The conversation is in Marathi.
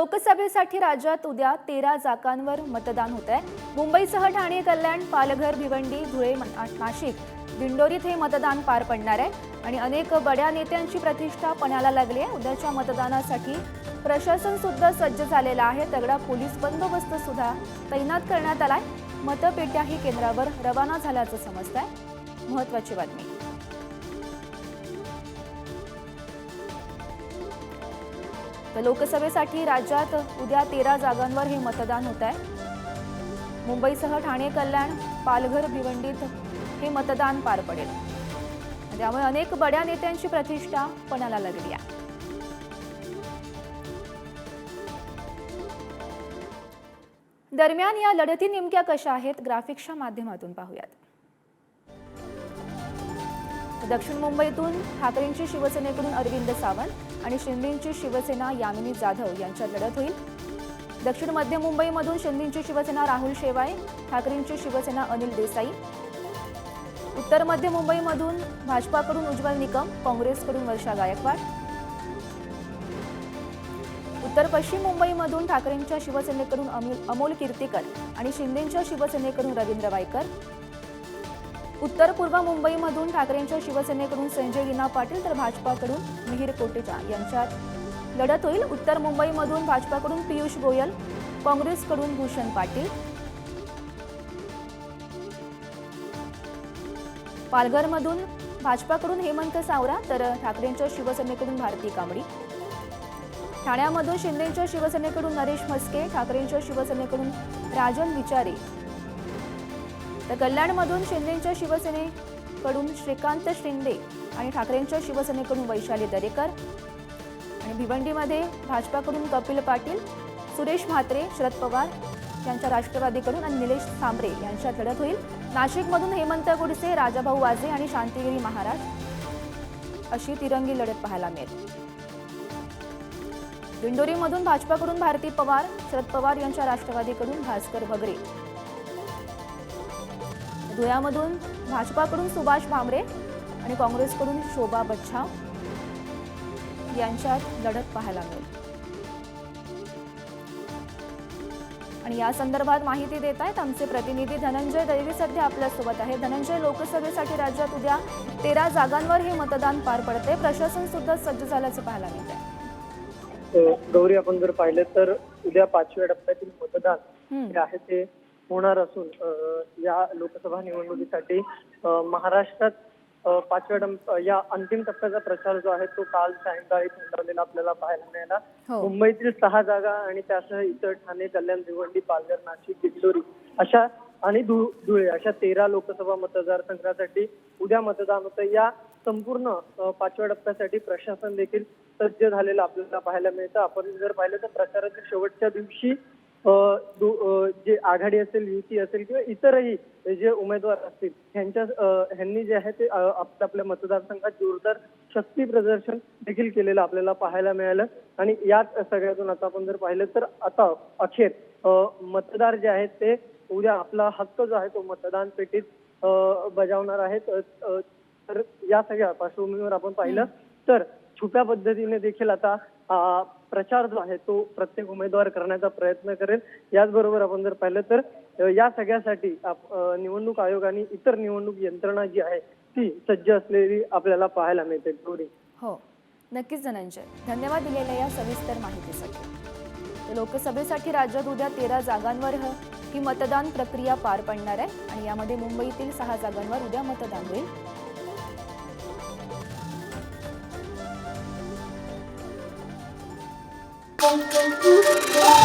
लोकसभेसाठी राज्यात उद्या तेरा जागांवर मतदान होत आहे मुंबईसह ठाणे कल्याण पालघर भिवंडी धुळे नाशिक दिंडोरीत हे मतदान पार पडणार आहे. आणि अनेक बड्या नेत्यांची प्रतिष्ठा पणाला लागली आहे. उद्याच्या मतदानासाठी प्रशासन सुद्धा सज्ज झालेलं आहे. तगडा पोलीस बंदोबस्त सुद्धा तैनात करण्यात आलाय. मतपेट्याही केंद्रावर रवाना झाल्याचं समजत आहे महत्वाची बातमी. तर लोकसभेसाठी राज्यात उद्या तेरा जागांवर हे मतदान होत आहे. मुंबईसह ठाणे कल्याण पालघर भिवंडीत हे मतदान पार पडेल. त्यामुळे अनेक बड्या नेत्यांची प्रतिष्ठा पणाला लागली आहे. दरम्यान या लढती नेमक्या कशा आहेत? ग्राफिक्सच्या माध्यमातून पाहूयात. दक्षिण मुंबईतून ठाकरेंची शिवसेनेकडून अरविंद सावंत आणि शिंदेची शिवसेना यामिनी जाधव यांच्यात लढत होईल. दक्षिण मध्य मुंबईमधून शिंदेची शिवसेना राहुल शेवाळे ठाकरेंची शिवसेना अनिल देसाई. उत्तर मध्य मुंबईमधून भाजपाकडून उज्ज्वल निकम काँग्रेसकडून वर्षा गायकवाड. उत्तर पश्चिम मुंबईमधून ठाकरेंच्या शिवसेनेकडून अमोल कीर्तीकर आणि शिंदेच्या शिवसेनेकडून रवींद्र वायकर. उत्तर पूर्व मुंबईमधून ठाकरेंच्या शिवसेनेकडून संजय लीना पाटील तर भाजपाकडून मिहीर कोटेचा यांच्यात. लढत होईल. उत्तर मुंबईमधून भाजपाकडून पियुष गोयल काँग्रेसकडून भूषण पाटील. पालघरमधून भाजपाकडून हेमंत सावरा तर ठाकरेंच्या शिवसेनेकडून भारती कांबळी. ठाण्यामधून शिंदेच्या शिवसेनेकडून नरेश म्हस्के ठाकरेंच्या शिवसेनेकडून राजन विचारे तर कल्याणमधून शिंदेच्या शिवसेनेकडून श्रीकांत शिंदे आणि ठाकरेंच्या शिवसेनेकडून वैशाली दरेकर आणि भिवंडीमध्ये भाजपाकडून कपिल पाटील सुरेश म्हात्रे शरद पवार यांच्या राष्ट्रवादीकडून आणि निलेश सांबरे यांच्यात लढत होईल. नाशिकमधून हेमंत गुडसे राजाभाऊ वाजे आणि शांतिगिरी महाराज अशी तिरंगी लढत पाहायला मिळेल. दिंडोरीमधून भाजपाकडून भारती पवार शरद पवार यांच्या राष्ट्रवादीकडून भास्कर भगरे धुळ्यामधून भाजपाकडून सुभाष भामरे आणि काँग्रेसकडून शोभा बच्छाव यांच्यात लढत पाहायला मिळेल. आणि या संदर्भात माहिती देत आहेत आमचे प्रतिनिधी धनंजय दैवी सध्या आपल्यासोबत आहे. धनंजय लोकसभेसाठी राज्यात उद्या तेरा जागांवर हे मतदान पार पडते. प्रशासन सुद्धा सज्ज झाल्याचं पाहायला मिळत आहे अ, गौरी आपण जर पाहिलं तर उद्या पाचव्या टप्प्यातील मतदान जे आहे ते होणार असून या लोकसभा निवडणुकीसाठी महाराष्ट्रात पाचव्या टप्प या अंतिम टप्प्याचा प्रचार जो आहे तो काल सायंकाळी थंडावलेला आपल्याला पाहायला मिळाला. हो. मुंबईतील सहा जागा आणि त्यासह इतर ठाणे कल्याण भिवंडी पालघर नाशिक दिंडोरी अशा आणि धुळे अशा तेरा लोकसभा मतदारसंघासाठी उद्या मतदान होतं. या संपूर्ण पाचव्या टप्प्यासाठी प्रशासन देखील सज्ज झालेलं आपल्याला पाहायला मिळतं. आपण जर पाहिलं तर प्रचाराच्या शेवटच्या दिवशी जे आघाडी असेल युती असेल किंवा इतरही जे उमेदवार असतील ह्यांच्या ह्यांनी जे आहे ते आपल्या आपल्या मतदारसंघात जोरदार शक्ती प्रदर्शन देखील केलेलं आपल्याला पाहायला मिळालं. आणि याच सगळ्यातून आता आपण जर पाहिलं तर आता अखेर मतदार जे आहेत ते उद्या आपला हक्क जो आहे तो मतदान पेटीत बजावणार आहेत. तर या सगळ्या पार्श्वभूमीवर आपण पाहिलं तर छुप्या पद्धतीने देखील आता प्रचार जो आहे तो प्रत्येक उमेदवार करण्याचा प्रयत्न करेल. याचबरोबर आपण जर पाहिलं तर या सगळ्यासाठी निवडणूक आयोग आणि इतर निवडणूक यंत्रणा जी आहे ती सज्ज असलेली आपल्याला पाहायला मिळते. गौरी. हो. नक्कीच धनंजय. धन्यवाद दिलेल्या या सविस्तर माहितीसाठी. लोकसभेसाठी राज्यात उद्या तेरा जागांवर ही मतदान प्रक्रिया पार पडणार आहे आणि यामध्ये मुंबईतील सहा जागांवर उद्या मतदान होईल. tão, tão, tão.